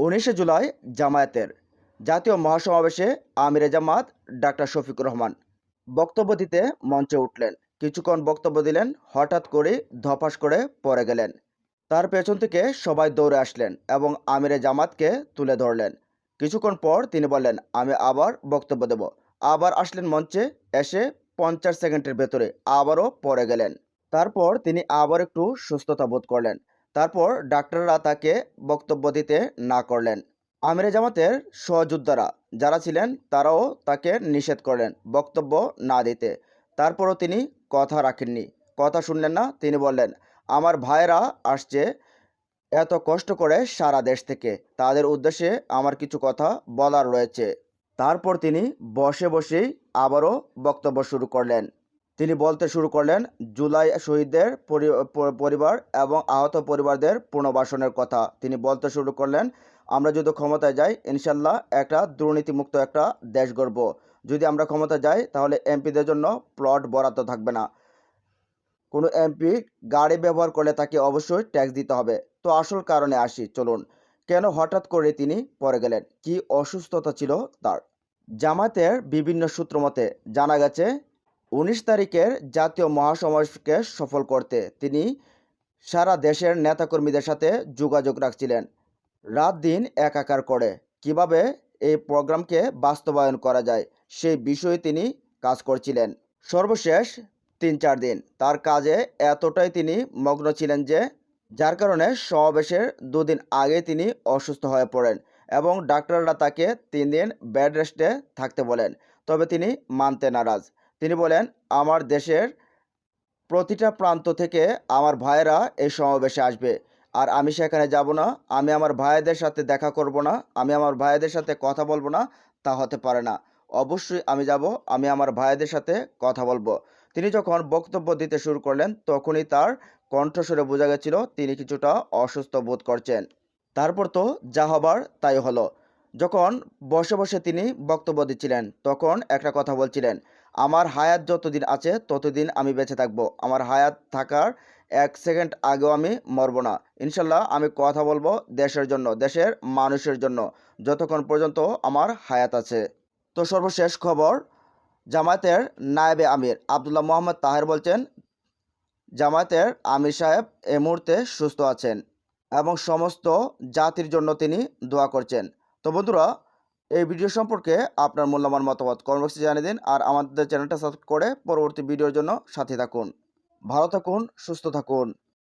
উনিশে জুলাই জামায়াতের জাতীয় মহাসমাবেশে আমিরে জামাত ডাক্তার শফিকুর রহমান বক্তব্য দিতে মঞ্চে উঠলেন। কিছুক্ষণ বক্তব্য দিলেন, হঠাৎ করে ধপাস করে পড়ে গেলেন। তার পেছন থেকে সবাই দৌড়ে আসলেন এবং আমিরে জামাতকে তুলে ধরলেন। কিছুক্ষণ পর তিনি বললেন, আমি আবার বক্তব্য দেব। আবার আসলেন মঞ্চে, এসে পঞ্চাশ সেকেন্ডের ভেতরে আবারও পড়ে গেলেন। তারপর তিনি আবার একটু সুস্থতা বোধ করলেন। তারপর ডাক্তাররা তাকে বক্তব্য দিতে না করলেন। আমিরে জামাতের সহযোদ্ধারা যারা ছিলেন, তারাও তাকে নিষেধ করলেন বক্তব্য না দিতে। তারপরও তিনি কথা রাখেননি। কথা শুনলেন না, তিনি বললেন, আমার ভাইয়েরা আসছে এত কষ্ট করে সারা দেশ থেকে। তাদের উদ্দেশ্যে আমার কিছু কথা বলার রয়েছে। তারপর তিনি বসে বসেই আবারও বক্তব্য শুরু করলেন। তিনি বলতে শুরু করলেন, জুলাই শহীদদের পরি- পরিবার এবং আহত পরিবারদের পুনর্বাসনের কথা। তিনি বলতে শুরু করলেন, আমরা যদি ক্ষমতায় যাই, ইনশাল্লাহ একটা দুর্নীতিমুক্ত একটা দেশ গড়ব। যদি আমরা ক্ষমতা যাই, তাহলে এমপিদের জন্য প্লট বরাদ্দ থাকবে না। কোনো এমপি গাড়ি ব্যবহার করলে তাকে অবশ্যই ট্যাক্স দিতে হবে। তো আসল কারণে আসি, চলুন। কেন হঠাৎ করে তিনি পড়ে গেলেন? কি অসুস্থতা ছিল তার? জামাতের বিভিন্ন সূত্র মতে জানা গেছে উনিশ তারিখের জাতীয় মহাসমাবেশকে সফল করতে তিনি সারা দেশের নেতাকর্মীদের সাথে যোগাযোগ রাখছিলেন। রাত দিন একাকার করে। কীভাবে এই প্রোগ্রামকে বাস্তবায়ন করা যায় সেই বিষয়ে তিনি কাজ করছিলেন। সর্বশেষ তিন চার দিন। তার কাজে এতটাই তিনি মগ্ন ছিলেন যে, যার কারণে সমাবেশের দুদিন আগে তিনি অসুস্থ হয়ে পড়েন এবং ডাক্তাররা তাকে তিন দিন বেড রেস্টে থাকতে বলেন। তবে তিনি মানতে নারাজ। তিনি বলেন, আমার দেশের প্রতিটা প্রান্ত থেকে আমার ভাইয়েরা এই সমাবেশে আসবে। আর আমি সেখানে যাব না। আমি আমার ভাইদের সাথে দেখা করব না। আমি আমার ভাইদের সাথে কথা বলব না। তা হতে পারে না। অবশ্যই আমি যাব। আমি আমার ভাইদের সাথে কথা বলব। তিনি যখন বক্তব্য দিতে শুরু করলেন, তখনই তার কণ্ঠস্বরে বোঝা গেছিল তিনি কিছুটা অসুস্থ বোধ করছেন। তারপর তো যা হবার তাই হলো। যখন বসে বসে তিনি বক্তব্য দিচ্ছিলেন, তখন একটা কথা বলছিলেন আমার হায়াত যতদিন আছে, ততদিন আমি বেঁচে থাকব। আমার হায়াত থাকার এক সেকেন্ড আগেও আমি মরবো না। ইনশাল্লাহ আমি কথা বলব দেশের জন্য, দেশের মানুষের জন্য, যতক্ষণ পর্যন্ত আমার হায়াত আছে। তো সর্বশেষ খবর, জামায়াতের নায়েবে আমির আবদুল্লাহ মোহাম্মদ তাহের বলছেন, জামায়াতের আমির সাহেব এ মুহূর্তে সুস্থ আছেন এবং সমস্ত জাতির জন্য তিনি দোয়া করছেন। তো বন্ধুরা এই ভিডিও সম্পর্কে আপনার মূল্যবান মতামত কমেন্ট জানিয়ে দিন আর আমাদের চ্যানেলটা সাবস্ক্রাইব করে পরবর্তী ভিডিওর জন্য সাথে থাকুন। ভালো থাকুন, সুস্থ থাকুন।